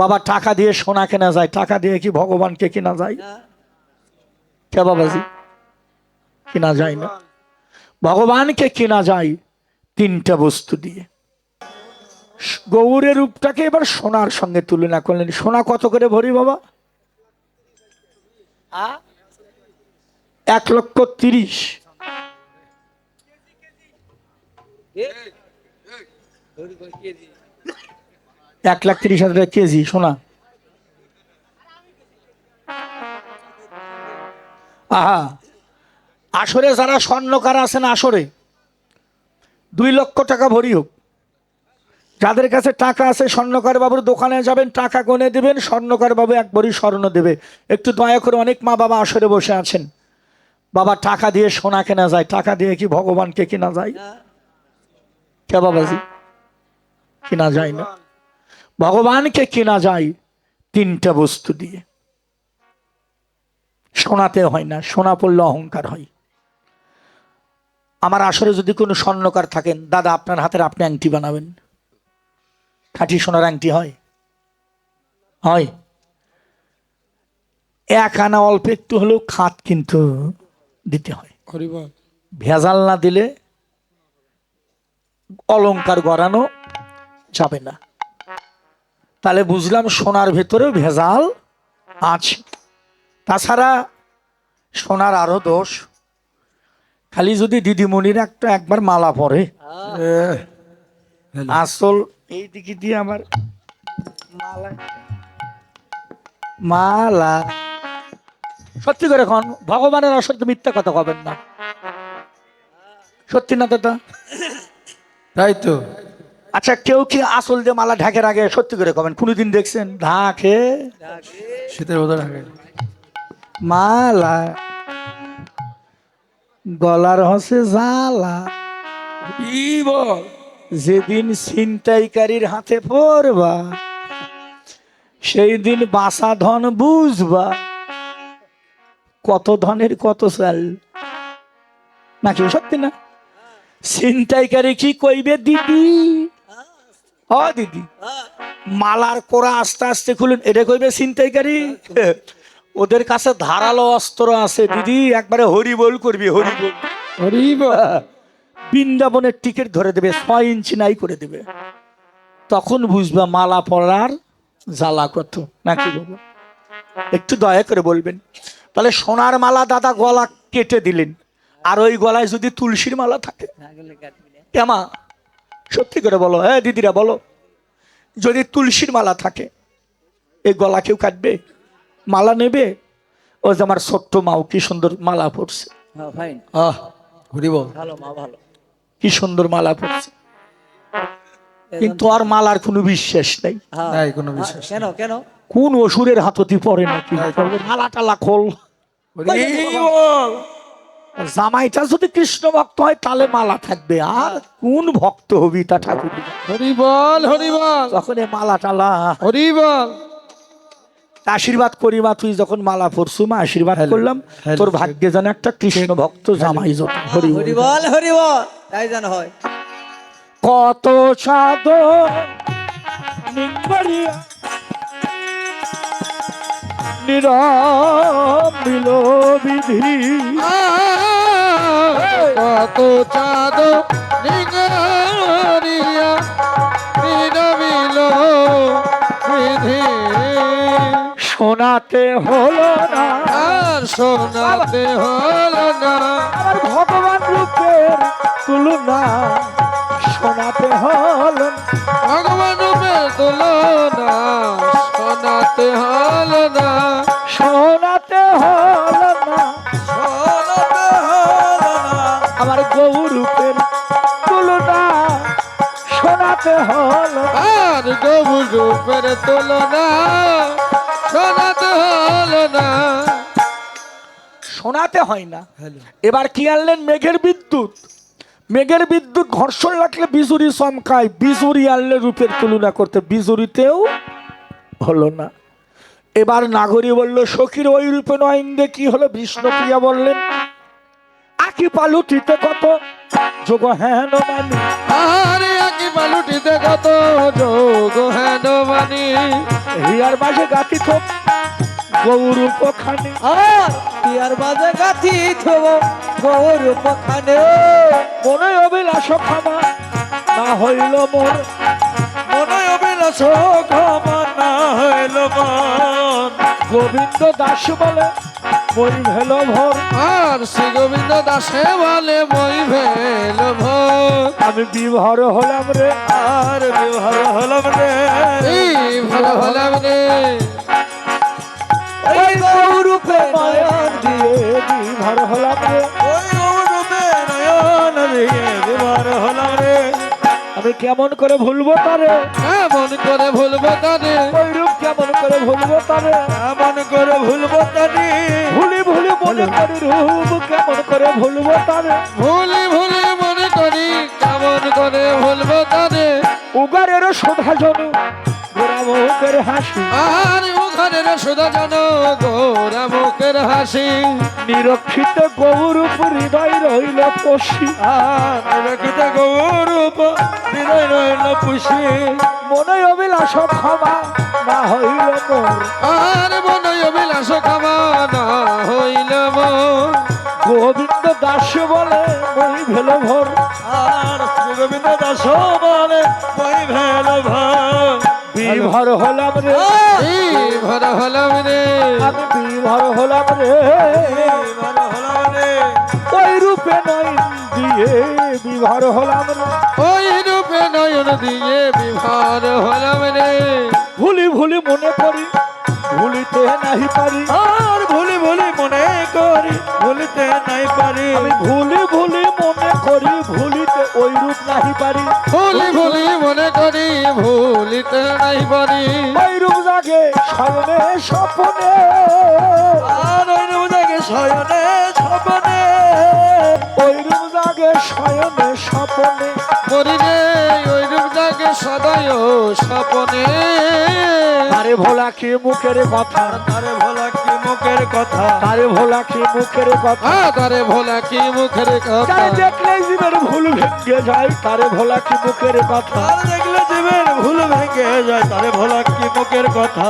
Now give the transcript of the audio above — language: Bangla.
বাবা টাকা দিয়ে সোনা কেনা যায় টাকা দিয়ে কি ভগবানকে কেনা যায়? কে বাবাজি? কিনা যায় না। ভগবানকে কেনা যায় তিনটা বস্তু দিয়ে। গৌরের রূপটাকে এবার সোনার সঙ্গে তুলনা করলেন। সোনা কত করে ভরি বাবা? এক লক্ষ তিরিশ। এক লাখ তিরিশ হাজার কেজি সোনা আহা, আসরে যারা স্বর্ণকার আছেন আসরে, দুই লক্ষ টাকা ভরি হোক। যাদের কাছে টাকা আছে স্বর্ণকার বাবুর দোকানে যাবেন, টাকা গনে দেবেন স্বর্ণকার বাবু এক ভরি স্বর্ণ দেবে। একটু দয়া করে অনেক মা বাবা আসরে বসে আছেন। বাবা, টাকা দিয়ে সোনা কেনা যায়, টাকা দিয়ে কি ভগবানকে কেনা যায়? কে বাবাজি? কিনা যায় না। ভগবানকে কিনা যায় তিনটা বস্তু দিয়ে। সোনাতে হয় না সোনা পড়লে অহংকার হয়। আমার আসরে যদি কোনো স্বর্ণকার থাকেন দাদা আপনার হাতের আপনি আংটি বানাবেন। খাঁটি সোনার আংটি হয়? হয়। এক আনা অল্প একটু হলেও খাত কিন্তু দিতে হয়। ভেজাল না দিলে অলংকার গড়ানো যাবে না। তাহলে বুঝলাম সোনার ভেতরেও ভেজাল আছে। তাছাড়া সোনার আরও দোষ। খালি যদি দিদিমণির একটা একবার মালা পরে। আসল এই দিকে দিয়ে আমার মালা। মালা। সত্যি করে এখন ভগবানের অসত্য মিথ্যা কথা কবেন না। সত্যি না দাদা? তাই তো। আচ্ছা কেউ কি আসল দিয়ে মালা ঢাকের আগে সত্যি করে কবেন কোনোদিন দেখছেন? ঢাকে? শীতের বোধন আগে মালা গলার হসে জালা বল? যেদিন ছিনতাইকারীর হাতে পড়বা সেই দিন বাসা ধন বুঝবা। কত ধনের কত চাল? নাকি সত্যি না? ছিনতাইকারী কি কইবে দিদি? ও দিদি। মালার কোরা আস্তে আস্তে খুলুন। এটা কইবে ছিনতাইকারী? ওদের কাছে ধারালো অস্ত্র আছে দিদি। একবারে হরিবোল করবি হরিবোল। হরিবল? বৃন্দাবনের টিকিট ধরে দেবে ছয় ইঞ্চি নাই করে দেবে। তখন বুঝবা মালা পরার জ্বালা কত নাকি বাবা? একটু দয়া করে বলবেন। তাহলে সোনার মালা দাদা গলা কেটে দিলেন। আর ওই গলায় যদি তুলসীর মালা থাকে। কেমা? সত্যি করে বলো হ্যাঁ দিদিরা বলো যদি তুলসীর মালা থাকে এই গলা কেউ কাটবে? মালা নেবে? ও যে আমার ছোট্ট মাও কি সুন্দর মালা পড়ছে হ্যাঁ আহ হরিবল ভালো মা ভালো। কি সুন্দর মালা পড়ছে কিন্তু আর মালার কোনো বিশ্বাস নেই। হ্যাঁ। নাই কোনো বিশ্বাস কেন কেন? কোন অসুরের হাততি পড়ে নাকি? মালা টালা খোল জামাইটা যদি কৃষ্ণ ভক্ত হয় তাহলে মালা থাকবে। আর কোন ভক্ত হবি তা ঠাকুর হরিবল হরিবল তখন এ মালা টালা হরিবল আশীর্বাদ করি মা তুই যখন মালা পরছু মা আশীর্বাদ করলাম। তোর ভাগ্যে যেন একটা কৃষ্ণ ভক্ত জামাই যত। হরি বল। হরিবল হরিবল তাই যেন হয়। কত সাদ নিঙ্গরিয়া নিরমিল বিধি। কত চাঁদ নিগরিয়া নিরবিল বিধি। শোনাতে হলো না। আর শোনাতে হলো না। ভগবান রূপের তুলনা শোনাতে হলো না। আর গবু রূপের তুলনা শোনাতে হল না। শোনাতে হয় না এবার কি আনলেন? মেঘের বিদ্যুৎ। মেঘের বিদ্যুৎ ঘর্ষণ লাগলে বিজুরি চমকায়। বিজুরি আনলে রূপের তুলনা করতে। বিজুরিতেও হলো না। এবার নাগরী বলল সখীর ওই রূপে নয়ন্দে কি হলো? বিষ্ণুপ্রিয়া বললেন আকি পালুটিতে কত? যোগ হেন মানি। কত যোগ হেন মানি? হিয়ার মাঝে গাতি থোক গৌরূপ খানি আর পিয়ার বাজে গাথি থব গৌর পখানে মনে অবিলাস খামা না হইল মোর মনে অবিলাস ক্ষমা হইল মন। গোবিন্দ দাস বলে মই ভেল ভর। আর শ্রী গোবিন্দ দাসে বলে মই ভেল আমি বিভর হলাম রে। আর বিবাহ হলাম রে। ভালো হলাম রে। ওই গৌরূপে নয়ন দিয়ে বিভর হলাম রে। ওই নয়ন দিয়ে বিবাহ হলাম রে। আমি কেমন করে ভুলবো তারে? এমন করে ভুলবো তারে? ওই রূপ কেমন করে ভুলবো তারে? এমন করে ভুলবো তারে? ভুলি ভুলি মনে করি রূপ কেমন করে ভুলবো তারে? ভুলি উগারের শোধা জনু। গোরা মুখের হাসি। আর মুখের সুদা জন গোরা মুখের হাসি। নিরক্ষিত গৌরূপ হৃদয় রইল পশি। আর রেখিতে গৌরূপ হৃদয় রইল পুষি মনে অবিলাস ক্ষমা না হইল আর মনে অবিলাস কামনা হইল মন গোবিন্দ দাস বলে মই ভেল ভর। আর গোবিন্দ দাস বলে মই ভেল বিভর হলাম রে। ভর হলাম রে আমি বিভর হলাম রে ভর হলাম রে ওই রূপে নয় দিয়ে বিভর হলাম রে। ওই রূপে নয়ন দিয়ে স্বপনে। আর ওই রোজাকে শয়নে ছপনে ওই রূপ জাগে শয়নে স্বপনে। মরি রে ওই সদয় স্বপনে। তারে ভোলা কি মুখের কথা? তারে ভোলা কি মুখের কথা? তারে ভোলা কি মুখের কথা? তারে ভোলা কি মুখের কথা? দেখলে জীবের ভুল ভেঙে যায় তারে ভোলা কি মুখের কথা? দেখলে জীবের ভুল ভেঙে যায় তারে ভোলা কি মুখের কথা?